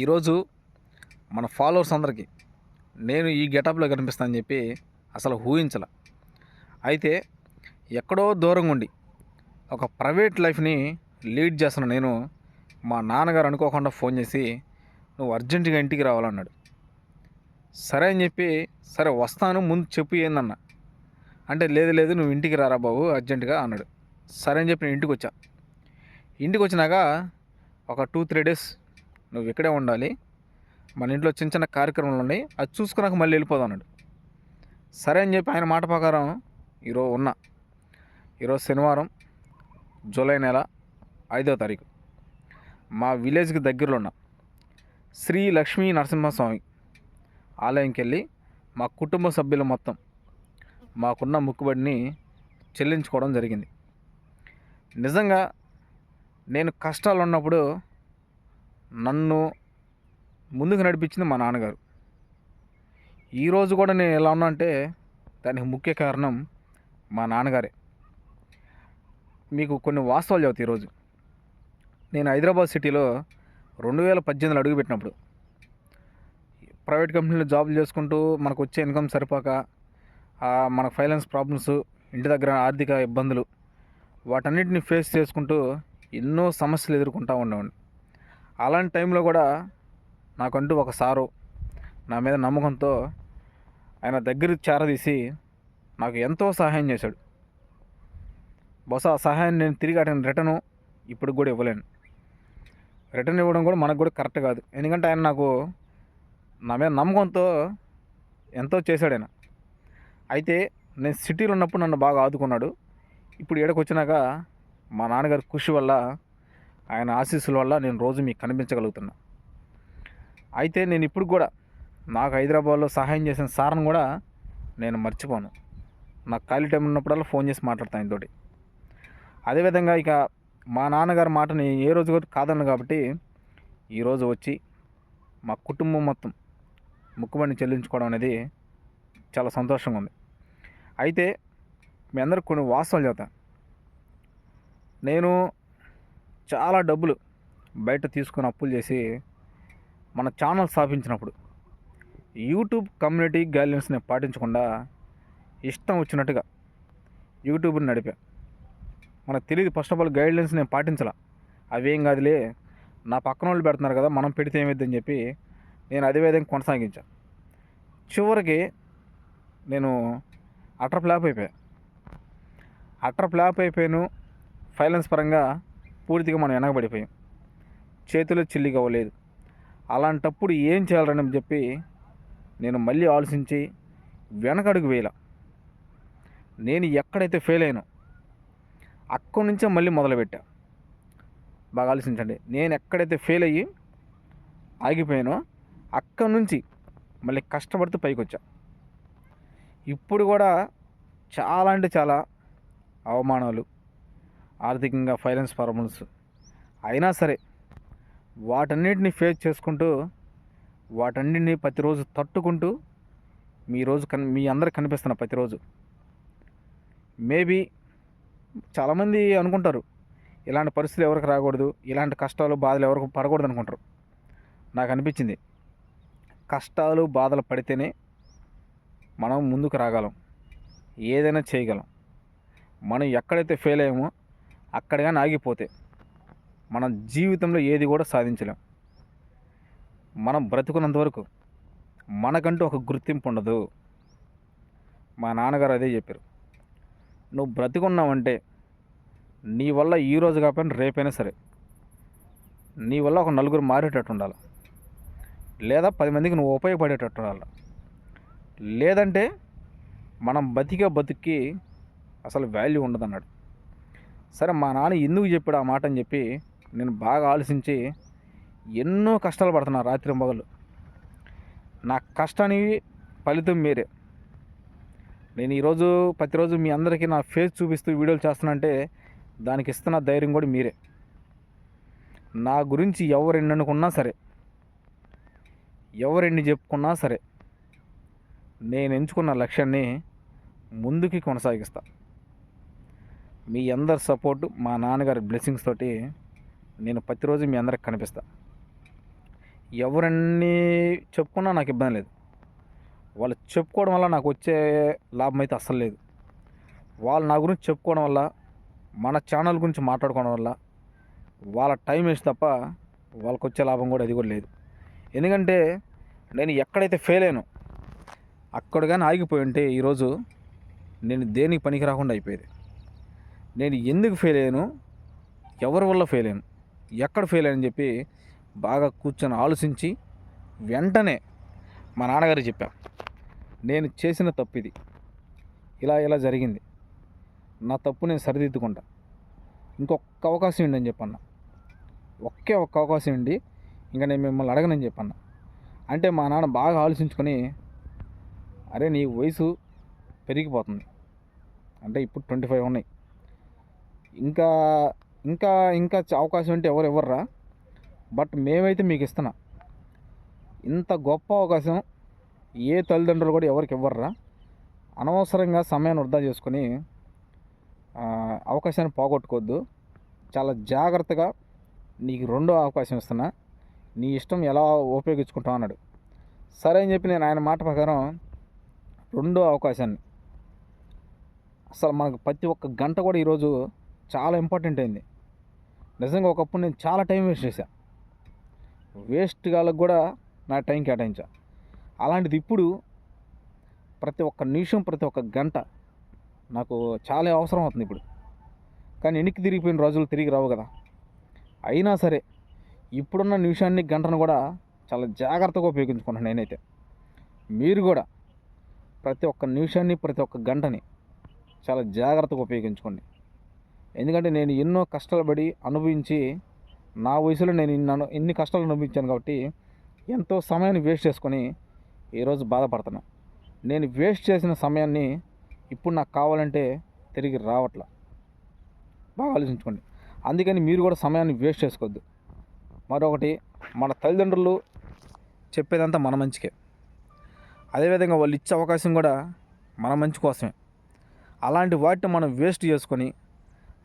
ఈరోజు మన ఫాలోవర్స్ అందరికీ నేను ఈ గెటప్లో కనిపిస్తానని చెప్పి అసలు ఊహించల. అయితే ఎక్కడో దూరంగా ఉండి ఒక ప్రైవేట్ లైఫ్ని లీడ్ చేస్తున్న నేను మా నాన్నగారు అనుకోకుండా ఫోన్ చేసి నువ్వు అర్జెంటుగా ఇంటికి రావాలన్నాడు. సరే అని చెప్పి సరే వస్తాను ముందు చెప్పు ఏందన్న. అంటే లేదు లేదు నువ్వు ఇంటికి రారా బాబు అర్జెంటుగా అన్నాడు. సరే అని చెప్పి నేను ఇంటికి వచ్చా ఇంటికి వచ్చినాక ఒక టూ త్రీ డేస్ నువ్వు ఇక్కడే ఉండాలి. మన ఇంట్లో చిన్న చిన్న కార్యక్రమాలు ఉన్నాయి. అది చూసుకున్నాక మళ్ళీ వెళ్ళిపోదాం అన్నాడు. సరే అని చెప్పి ఆయన మాట ప్రకారం ఈరోజు ఉన్నా ఈరోజు శనివారం జూలై నెల ఐదో తారీఖు మా విలేజ్కి దగ్గరలో ఉన్న శ్రీ లక్ష్మీ నరసింహస్వామి ఆలయంకి వెళ్ళి మా కుటుంబ సభ్యులు మొత్తం మాకున్న ముక్కుబడిని చెల్లించుకోవడం జరిగింది. నిజంగా నేను కష్టాలు ఉన్నప్పుడు నన్ను ముందుకు నడిపించింది మా నాన్నగారు. ఈరోజు కూడా నేను ఎలా ఉన్నా అంటే దానికి ముఖ్య కారణం మా నాన్నగారే. మీకు కొన్ని వాస్తవాలు చదువుతాయి ఈరోజు నేను హైదరాబాద్ సిటీలో రెండు వేల పద్దెనిమిదిలో అడుగుపెట్టినప్పుడు ప్రైవేట్ కంపెనీలో జాబులు చేసుకుంటూ మనకు వచ్చే ఇన్కమ్ సరిపోక మన ఫైనాన్స్ ప్రాబ్లమ్స్ ఇంటి దగ్గర ఆర్థిక ఇబ్బందులు వాటన్నిటిని ఫేస్ చేసుకుంటూ ఎన్నో సమస్యలు ఎదుర్కొంటూ ఉండేవాడిని. అలాంటి టైంలో కూడా నాకంటూ ఒక సారు నా మీద నమ్మకంతో ఆయన దగ్గరికి చేరదీసి నాకు ఎంతో సహాయం చేశాడు. బహుశా ఆ సహాయాన్ని నేను తిరిగి అతను రిటర్ను ఇప్పుడు కూడా ఇవ్వలేను. రిటర్న్ ఇవ్వడం కూడా మనకు కూడా కరెక్ట్ కాదు. ఎందుకంటే ఆయన నాకు నా మీద నమ్మకంతో ఎంతో చేశాడు ఆయన. అయితే నేను సిటీలో ఉన్నప్పుడు నన్ను బాగా ఆదుకున్నాడు. ఇప్పుడు ఏడకొచ్చినాక మా నాన్నగారి కృషి వల్ల ఆయన ఆశీస్సుల వల్ల నేను రోజు మీకు కనిపించగలుగుతున్నా. అయితే నేను ఇప్పుడు కూడా నాకు హైదరాబాద్లో సహాయం చేసిన సార్ని కూడా నేను మర్చిపోను. నాకు ఖాళీ టైం ఉన్నప్పుడల్లా ఫోన్ చేసి మాట్లాడతాను ఆయనతోటి. అదేవిధంగా ఇక మా నాన్నగారి మాటని ఏ రోజు కూడా కాదన్ను కాబట్టి ఈరోజు వచ్చి మా కుటుంబం మొత్తం ముక్కుబడిని చెల్లించుకోవడం అనేది చాలా సంతోషంగా ఉంది. అయితే మీ అందరికి కొన్ని వాస్తవాలు చెప్తాను. నేను చాలా డబ్బులు బయట తీసుకుని అప్పులు చేసి మన ఛానల్ స్థాపించినప్పుడు యూట్యూబ్ కమ్యూనిటీ గైడ్లైన్స్ని పాటించకుండా ఇష్టం వచ్చినట్టుగా యూట్యూబ్ని నడిపా. మనకు తెలియదు. ఫస్ట్ ఆఫ్ ఆల్ గైడ్లైన్స్ నేను పాటించాల. అవేం కాదులే. నా పక్కన వాళ్ళు పెడుతున్నారు కదా మనం పెడితే ఏమైద్దని చెప్పి నేను అదే విధంగా కొనసాగించా. చివరికి నేను అటర్ ఫ్లాప్ అయిపోయా. అటర్ ఫ్లాప్ అయిపోయాను. ఫైనాన్స్ పరంగా పూర్తిగా మనం వెనకబడిపోయాం చేతిలో చిల్లిగా అవ్వలేదు అలాంటప్పుడు ఏం చేయాలని చెప్పి నేను మళ్ళీ ఆలోచించి వెనకడుగు వేయాల. నేను ఎక్కడైతే ఫెయిల్ అయ్యానో అక్కడి నుంచే మళ్ళీ మొదలుపెట్టా. బాగా ఆలోచించండి. నేను ఎక్కడైతే ఫెయిల్ అయ్యి ఆగిపోయానో అక్కడి నుంచి మళ్ళీ కష్టపడుతూ పైకి వచ్చా ఇప్పుడు కూడా చాలా అంటే చాలా అవమానాలు ఆర్థికంగా ఫైనాన్స్ ప్రాబ్లమ్స్ అయినా సరే వాటన్నిటిని ఫేస్ చేసుకుంటూ వాటన్నిటిని ప్రతిరోజు తట్టుకుంటూ మీ రోజు కన్ మీ అందరికి కనిపిస్తున్న ప్రతిరోజు. మేబీ చాలామంది అనుకుంటారు ఇలాంటి పరిస్థితులు ఎవరికి రాకూడదు ఇలాంటి కష్టాలు బాధలు ఎవరికి పడకూడదు అనుకుంటారు. నాకు అనిపించింది కష్టాలు బాధలు పడితేనే మనం ముందుకు రాగలం ఏదైనా చేయగలం. మనం ఎక్కడైతే ఫెయిల్ అయ్యామో అక్కడ కానీ ఆగిపోతే మన జీవితంలో ఏది కూడా సాధించలేం. మనం బ్రతుకున్నంత వరకు మనకంటూ ఒక గుర్తింపు ఉండదు. మా నాన్నగారు అదే చెప్పారు. నువ్వు బ్రతికున్నావంటే నీ వల్ల ఈ రోజు కాకపోయినా రేపైనా సరే నీ వల్ల ఒక నలుగురు మారేటట్టు ఉండాలి. లేదా పది మందికి నువ్వు ఉపయోగపడేటట్టు ఉండాలి. లేదంటే మనం బతికే బతికి అసలు వాల్యూ ఉండదు అన్నాడు సరే మా నాన్న ఎందుకు చెప్పాడు ఆ మాట అని చెప్పి నేను బాగా ఆలోచించి ఎన్నో కష్టాలు పడుతున్నా రాత్రి మొదలు నా కష్టానికి ఫలితం మీరే నేను ఈరోజు ప్రతిరోజు మీ అందరికీ నా ఫేస్ చూపిస్తూ వీడియోలు చేస్తానంటే దానికి ఇస్తున్న ధైర్యం కూడా మీరే. నా గురించి ఎవరెన్ని అనుకున్నా సరే ఎవరెన్ని చెప్పుకున్నా సరే నేను ఎంచుకున్న లక్ష్యాన్ని ముందుకి కొనసాగిస్తాను మీ అందరి సపోర్టు మా నాన్నగారి బ్లెస్సింగ్స్ తోటి నేను ప్రతిరోజు మీ అందరికి కనిపిస్తా. ఎవరన్నీ చెప్పుకున్నా నాకు ఇబ్బంది లేదు. వాళ్ళు చెప్పుకోవడం వల్ల నాకు వచ్చే లాభం అయితే అస్సలు లేదు. వాళ్ళు నా గురించి చెప్పుకోవడం వల్ల మన ఛానల్ గురించి మాట్లాడుకోవడం వల్ల వాళ్ళ టైం వేసి తప్ప వాళ్ళకి వచ్చే లాభం కూడా అది కూడా లేదు. ఎందుకంటే నేను ఎక్కడైతే ఫెయిల్ అయ్యాను అక్కడ కానీ ఆగిపోయి ఉంటే ఈరోజు నేను దేనికి పనికి రాకుండా అయిపోయేది? నేను ఎందుకు ఫెయిల్ అయ్యాను? ఎవరి వల్ల ఫెయిల్ అయ్యాను? ఎక్కడ ఫెయిల్ అని చెప్పి బాగా కూర్చొని ఆలోచించి వెంటనే మా నాన్నగారు చెప్పా. నేను చేసిన తప్పు ఇది. ఇలా ఇలా జరిగింది. నా తప్పు నేను సరిదిద్దుకుంటా. ఇంకొక అవకాశం ఉండి అని చెప్పన్న. ఒకే ఒక్క అవకాశం ఉండి ఇంకా నేను మిమ్మల్ని అడగనని చెప్పన్న. అంటే మా నాన్న బాగా ఆలోచించుకొని అరే నీ వయసు పెరిగిపోతుంది. అంటే ఇప్పుడు ట్వంటీ ఫైవ్ ఉన్నాయి. ఇంకా ఇంకా ఇంకా అవకాశం అంటే ఎవరు ఇవ్వర్రా. బట్ మేమైతే మీకు ఇస్తున్నా. ఇంత గొప్ప అవకాశం ఏ తల్లిదండ్రులు కూడా ఎవరికి ఇవ్వర్రా. అనవసరంగా సమయాన్ని వృధా చేసుకొని అవకాశాన్ని పోగొట్టుకోవద్దు. చాలా జాగ్రత్తగా నీకు రెండో అవకాశం ఇస్తున్నా. నీ ఇష్టం ఎలా ఉపయోగించుకుంటావు అన్నాడు. సరే అని చెప్పి నేను ఆయన మాట ప్రకారం రెండో అవకాశాన్ని. అసలు మనకు ప్రతి ఒక్క గంట కూడా ఈరోజు చాలా ఇంపార్టెంట్ అయింది. నిజంగా ఒకప్పుడు నేను చాలా టైం వేస్ట్ చేశా. వేస్ట్ గాలకు కూడా నా టైం కేటాయించా. అలాంటిది ఇప్పుడు ప్రతి ఒక్క నిమిషం ప్రతి ఒక్క గంట నాకు చాలా అవసరం అవుతుంది ఇప్పుడు. కానీ వెనక్కి తిరిగిపోయిన రోజులు తిరిగి రావు కదా. అయినా సరే ఇప్పుడున్న నిమిషాన్ని గంటను కూడా చాలా జాగ్రత్తగా ఉపయోగించుకున్నాను నేనైతే. మీరు కూడా ప్రతి ఒక్క నిమిషాన్ని ప్రతి ఒక్క గంటని చాలా జాగ్రత్తగా ఉపయోగించుకోండి. ఎందుకంటే నేను ఎన్నో కష్టాలు పడి అనుభవించి నా వయసులో నేను ఇన్ని ఇన్ని కష్టాలు అనుభవించాను కాబట్టి ఎంతో సమయాన్ని వేస్ట్ చేసుకొని ఈరోజు బాధపడుతున్నా. నేను వేస్ట్ చేసిన సమయాన్ని ఇప్పుడు నాకు కావాలంటే తిరిగి రావట్లా. బాగా ఆలోచించుకోండి. అందుకని మీరు కూడా సమయాన్ని వేస్ట్ చేసుకోవద్దు. మరొకటి మన తల్లిదండ్రులు చెప్పేదంతా మన మంచికే. అదేవిధంగా వాళ్ళు ఇచ్చే అవకాశం కూడా మన మంచి కోసమే. అలాంటి వాటిని మనం వేస్ట్ చేసుకొని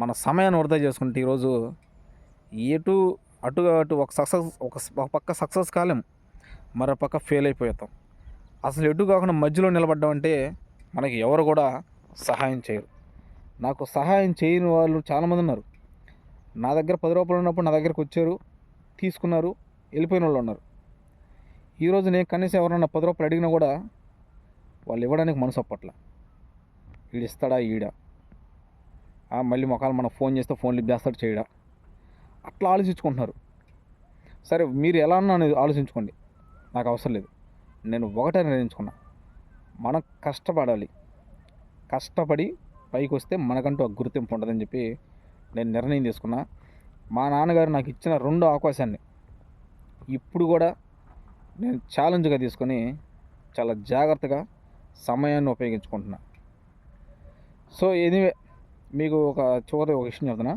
మన సమయాన్ని వృధా చేసుకుంటే ఈరోజు ఎటు అటు అటు ఒక సక్సెస్ ఒక ఒక పక్క సక్సెస్ కాలేం మరో పక్క ఫెయిల్ అయిపోతాం అసలు ఎటు కాకుండా మధ్యలో నిలబడ్డామంటే మనకి ఎవరు కూడా సహాయం చేయరు. నాకు సహాయం చేయని వాళ్ళు చాలామంది ఉన్నారు. నా దగ్గర పది రూపాయలు ఉన్నప్పుడు నా దగ్గరకు వచ్చారు తీసుకున్నారు వెళ్ళిపోయిన వాళ్ళు ఉన్నారు. ఈరోజు నేను కనీసం ఎవరన్నా పది రూపాయలు అడిగినా కూడా వాళ్ళు ఇవ్వడానికి మనసు అప్పట్ల వీడు ఇస్తాడా ఈడ? మళ్ళీ మొఖాలు మనం ఫోన్ చేస్తే ఫోన్ లిఫ్ట్ చేస్తాడు చేయడా. అట్లా ఆలోచించుకుంటున్నారు. సరే మీరు ఎలా అన్నా అనేది ఆలోచించుకోండి. నాకు అవసరం లేదు. నేను ఒకటే నిర్ణయించుకున్నా. మనం కష్టపడాలి. కష్టపడి పైకి వస్తే మనకంటూ ఒక గుర్తింపు ఉంటుందని చెప్పి నేను నిర్ణయం తీసుకున్నా. మా నాన్నగారు నాకు ఇచ్చిన రెండో అవకాశాన్ని ఇప్పుడు కూడా నేను ఛాలెంజ్గా తీసుకొని చాలా జాగ్రత్తగా సమయాన్ని ఉపయోగించుకుంటున్నా. సో ఎనీవే మీకు ఒక చివరి ఒక విషయం చెప్తున్నా.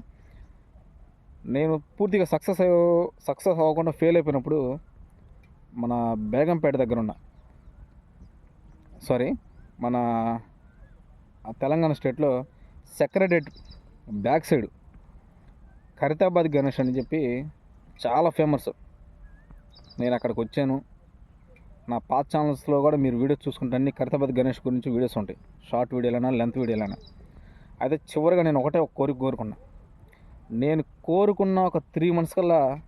నేను పూర్తిగా సక్సెస్ సక్సెస్ అవ్వకుండా ఫెయిల్ అయిపోయినప్పుడు మన బేగంపేట దగ్గర ఉన్న సారీ మన తెలంగాణ స్టేట్లో secretariat back side Khairatabad Ganesh అని చెప్పి చాలా ఫేమస్. నేను అక్కడికి వచ్చాను. నా పాత ఛానల్స్లో కూడా మీరు వీడియోస్ చూసుకుంటే అన్ని ఖరితాబాద్ గణేష్ గురించి వీడియోస్ ఉంటాయి. షార్ట్ వీడియోలైనా లెంత్ వీడియోలైనా. అయితే చివరిగా నేను ఒకటే ఒక కోరిక కోరుకున్నా. నేను కోరుకున్న ఒక త్రీ మంత్స్ కల్లా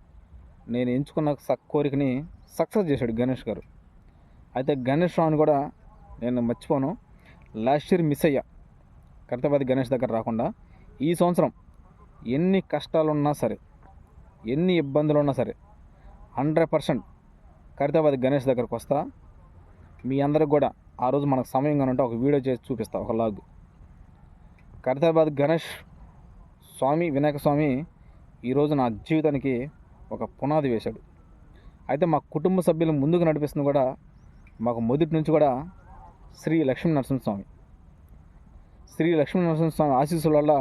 నేను ఎంచుకున్న స- కోరికని సక్సెస్ చేశాడు గణేష్ గారు. అయితే గణేష్ రావుని కూడా నేను మర్చిపోను. లాస్ట్ ఇయర్ మిస్ అయ్యా. కర్తపతి గణేష్ దగ్గర రాకుండా ఈ సంవత్సరం ఎన్ని కష్టాలు ఉన్నా సరే ఎన్ని ఇబ్బందులు ఉన్నా సరే హండ్రెడ్ పర్సెంట్ కరితాబాద్ గణేష్ దగ్గరకు వస్తా. మీ అందరికి కూడా ఆ రోజు మనకు సమయం ఉంటే ఒక వీడియో చేసి చూపిస్తా ఒక లాగ్. కరితాబాద్ గణేష్ స్వామి వినాయక స్వామి ఈరోజు నా జీవితానికి ఒక పునాది వేశాడు. అయితే మా కుటుంబ సభ్యులు ముందుకు నడిపిస్తుంది కూడా మాకు మొదటి నుంచి కూడా శ్రీ లక్ష్మీ నరసింహస్వామి శ్రీ లక్ష్మీ నరసింహస్వామి ఆశీస్సుల వల్ల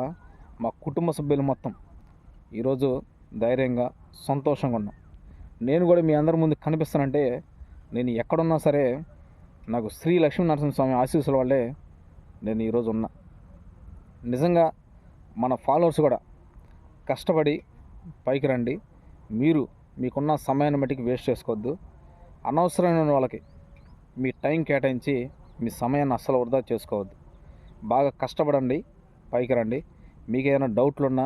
మా కుటుంబ సభ్యులు మొత్తం ఈరోజు ధైర్యంగా సంతోషంగా ఉన్నాం. నేను కూడా మీ అందరి ముందు కనిపిస్తానంటే నేను ఎక్కడున్నా సరే నాకు శ్రీ లక్ష్మీ నరసింహస్వామి ఆశీస్సుల వల్లే నేను ఈరోజు ఉన్నా. నిజంగా మన ఫాలోవర్స్ కూడా కష్టపడి పైకి రండి. మీరు మీకున్న సమయాన్ని బట్టి వేస్ట్ చేసుకోవద్దు. అనవసరమైన వాళ్ళకి మీ టైం కేటాయించి మీ సమయాన్ని అస్సలు వృధా చేసుకోవద్దు. బాగా కష్టపడండి పైకి రండి. మీకు ఏదైనా డౌట్లు ఉన్నా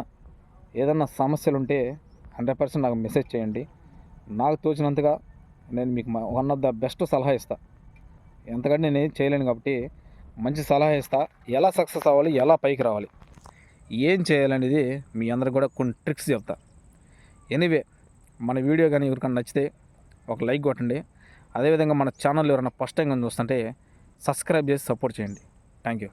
ఏదైనా సమస్యలు ఉంటే హండ్రెడ్ పర్సెంట్ నాకు మెసేజ్ చేయండి. నాకు తోచినంతగా నేను మీకు వన్ ఆఫ్ ద బెస్ట్ సలహా ఇస్తాను ఎంతకంటే నేను ఏం చేయలేను కాబట్టి మంచి సలహా ఇస్తా. ఎలా సక్సెస్ అవ్వాలి ఎలా పైకి రావాలి ఏం చేయాలనేది మీ అందరికి కూడా కొన్ని ట్రిక్స్ చెప్తా. ఎనీవే మన వీడియో కానీ ఎవరికైనా నచ్చితే ఒక లైక్ కొట్టండి. అదేవిధంగా మన ఛానల్ ఎవరైనా ఫస్ట్ టైం కానీ చూస్తుంటే సబ్స్క్రైబ్ చేసి సపోర్ట్ చేయండి. Thank you.